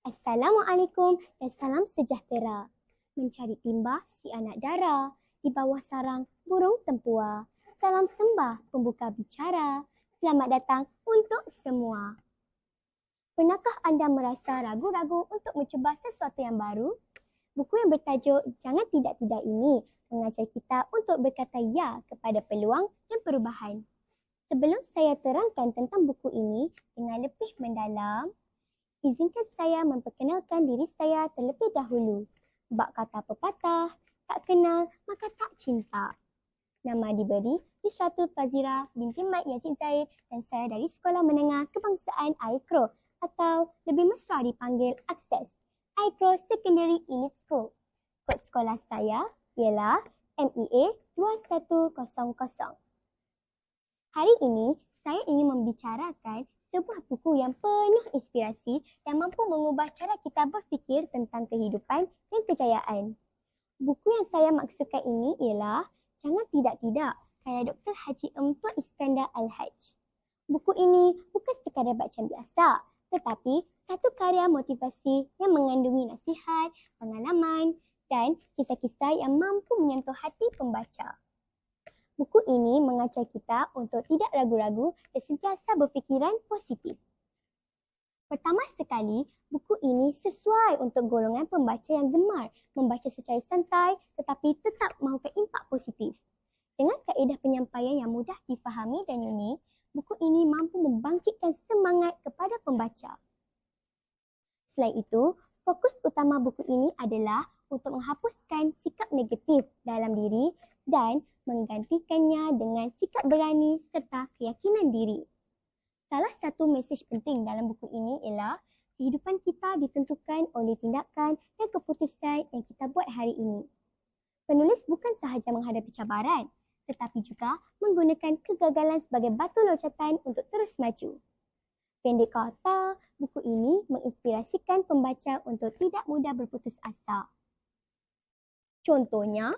Assalamualaikum dan salam sejahtera. Mencari timbah si anak dara di bawah sarang burung tempua. Salam sembah pembuka bicara. Selamat datang untuk semua. Pernahkah anda merasa ragu-ragu untuk mencuba sesuatu yang baru? Buku yang bertajuk Jangan Tidak-Tidak ini mengajar kita untuk berkata ya kepada peluang dan perubahan. Sebelum saya terangkan tentang buku ini dengan lebih mendalam, izinkan saya memperkenalkan diri saya terlebih dahulu. Bak kata pepatah, tak kenal maka tak cinta. Nama diberi Yusratul Fazira binti Mat Yazid Zaid dan saya dari Sekolah Menengah Kebangsaan Aikro atau lebih mesra dipanggil Access Aikro Secondary Elite School. Kod sekolah saya ialah MEA 2100. Hari ini saya ingin membicarakan sebuah buku yang penuh inspirasi yang mampu mengubah cara kita berfikir tentang kehidupan dan kejayaan. Buku yang saya maksudkan ini ialah Jangan Tidak-Tidak karya Dr. Haji Empu Iskandar Al-Hajj. Buku ini bukan sekadar bacaan biasa tetapi satu karya motivasi yang mengandungi nasihat, pengalaman dan kisah-kisah yang mampu menyentuh hati pembaca. Buku ini mengajar kita untuk tidak ragu-ragu dan sentiasa berfikiran positif. Pertama sekali, buku ini sesuai untuk golongan pembaca yang gemar membaca secara santai tetapi tetap mahukan impak positif. Dengan kaedah penyampaian yang mudah difahami dan unik, buku ini mampu membangkitkan semangat kepada pembaca. Selain itu, fokus utama buku ini adalah untuk menghapuskan sikap negatif dalam diri dan menggantikannya dengan sikap berani serta keyakinan diri. Salah satu mesej penting dalam buku ini ialah kehidupan kita ditentukan oleh tindakan dan keputusan yang kita buat hari ini. Penulis bukan sahaja menghadapi cabaran, tetapi juga menggunakan kegagalan sebagai batu loncatan untuk terus maju. Pendek kata, buku ini menginspirasikan pembaca untuk tidak mudah berputus asa. Contohnya,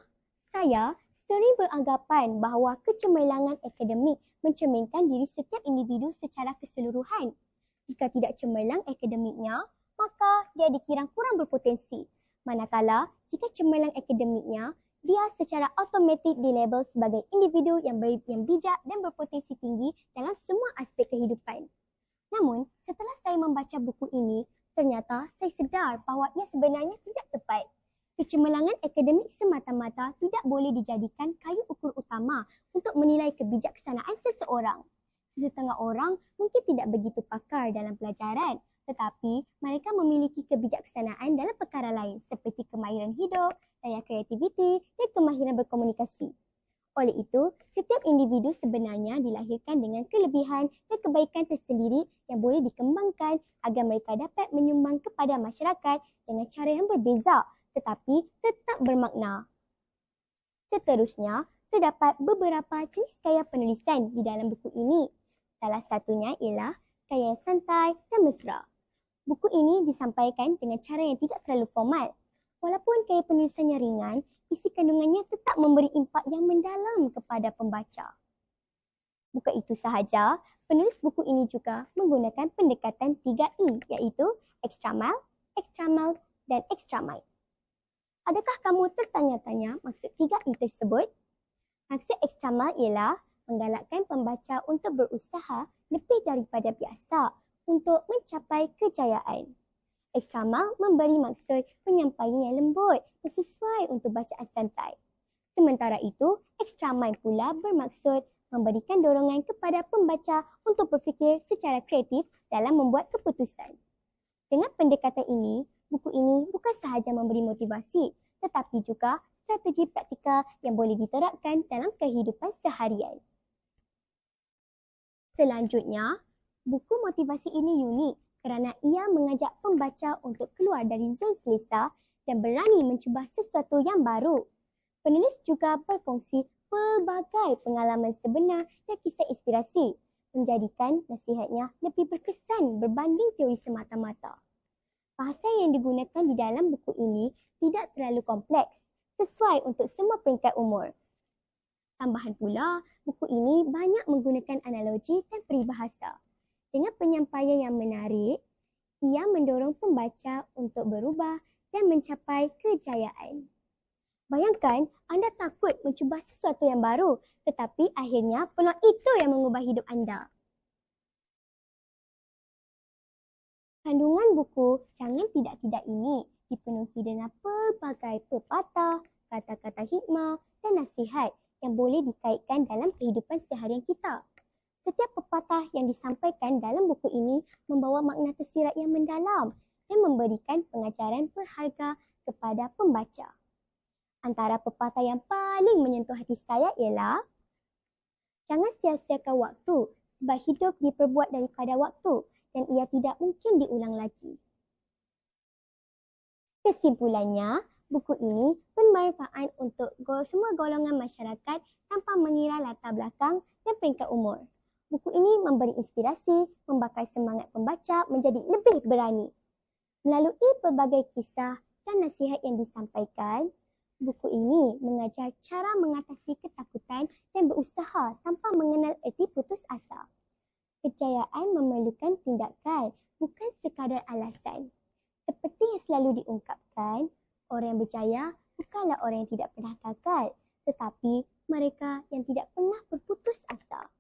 saya sering beranggapan bahawa kecemerlangan akademik mencerminkan diri setiap individu secara keseluruhan. Jika tidak cemerlang akademiknya, maka dia dikira kurang berpotensi. Manakala, jika cemerlang akademiknya, dia secara automatik dilabel sebagai individu yang, ber, yang bijak dan berpotensi tinggi dalam semua aspek kehidupan. Namun, setelah saya membaca buku ini, ternyata saya sedar bahawa ia sebenarnya tidak tepat kecemerlangan akademik semata-mata tidak boleh dijadikan kayu ukur utama untuk menilai kebijaksanaan seseorang. Sesetengah orang mungkin tidak begitu pakar dalam pelajaran tetapi mereka memiliki kebijaksanaan dalam perkara lain seperti kemahiran hidup, daya kreativiti dan kemahiran berkomunikasi. Oleh itu, setiap individu sebenarnya dilahirkan dengan kelebihan dan kebaikan tersendiri yang boleh dikembangkan agar mereka dapat menyumbang kepada masyarakat dengan cara yang berbeza tetapi tetap bermakna. Seterusnya, terdapat beberapa jenis gaya penulisan di dalam buku ini. Salah satunya ialah gaya yang santai dan mesra. Buku ini disampaikan dengan cara yang tidak terlalu formal. Walaupun gaya penulisannya ringan, isi kandungannya tetap memberi impak yang mendalam kepada pembaca. Bukan itu sahaja, penulis buku ini juga menggunakan pendekatan 3E iaitu extra mile, extra mile dan extra mile. Adakah kamu tertanya-tanya maksud tiga i tersebut? Maksud ekstramal ialah menggalakkan pembaca untuk berusaha lebih daripada biasa untuk mencapai kejayaan. Ekstramal memberi maksud penyampaian yang lembut dan sesuai untuk bacaan santai. Sementara itu, ekstramal pula bermaksud memberikan dorongan kepada pembaca untuk berfikir secara kreatif dalam membuat keputusan. Dengan pendekatan ini, buku ini bukan sahaja memberi motivasi tetapi juga strategi praktikal yang boleh diterapkan dalam kehidupan seharian. Selanjutnya, buku motivasi ini unik kerana ia mengajak pembaca untuk keluar dari zon selesa dan berani mencuba sesuatu yang baru. Penulis juga berkongsi pelbagai pengalaman sebenar dan kisah inspirasi menjadikan nasihatnya lebih berkesan berbanding teori semata-mata. Bahasa yang digunakan di dalam buku ini tidak terlalu kompleks, sesuai untuk semua peringkat umur. Tambahan pula, buku ini banyak menggunakan analogi dan peribahasa. Dengan penyampaian yang menarik, Ia mendorong pembaca untuk berubah dan mencapai kejayaan. Bayangkan anda takut mencuba sesuatu yang baru tetapi akhirnya peluang itu yang mengubah hidup anda. Kandungan buku Jangan Tidak-Tidak ini dipenuhi dengan pelbagai pepatah, kata-kata hikmah dan nasihat yang boleh dikaitkan dalam kehidupan seharian kita. Setiap pepatah yang disampaikan dalam buku ini membawa makna tersirat yang mendalam dan memberikan pengajaran berharga kepada pembaca. Antara pepatah yang paling menyentuh hati saya ialah Jangan sia-siakan waktu sebab hidup diperbuat daripada waktu dan ia tidak mungkin diulang lagi. Kesimpulannya, buku ini bermanfaat untuk semua golongan masyarakat tanpa mengira latar belakang dan peringkat umur. Buku ini memberi inspirasi, membakar semangat pembaca menjadi lebih berani. Melalui pelbagai kisah dan nasihat yang disampaikan, buku ini mengajar cara mengatasi ketakutan dan berusaha tanpa mengenal erti putus asa. Kejayaan memerlukan tindakan, bukan sekadar alasan. Seperti yang selalu diungkapkan, orang yang berjaya bukanlah orang yang tidak pernah gagal, tetapi mereka yang tidak pernah berputus asa.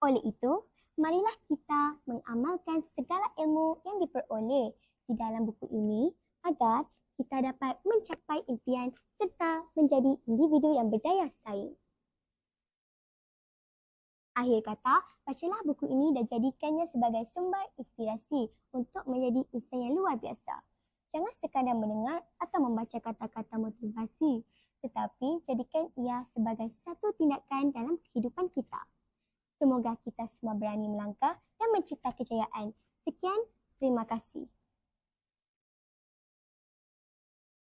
Oleh itu, marilah kita mengamalkan segala ilmu yang diperoleh di dalam buku ini agar kita dapat mencapai impian serta menjadi individu yang berdaya saing. Akhir kata, bacalah buku ini dan jadikannya sebagai sumber inspirasi untuk menjadi insan yang luar biasa. Jangan sekadar mendengar atau membaca kata-kata motivasi, tetapi jadikan ia sebagai satu tindakan dalam kehidupan kita. Semoga kita semua berani melangkah dan mencipta kejayaan.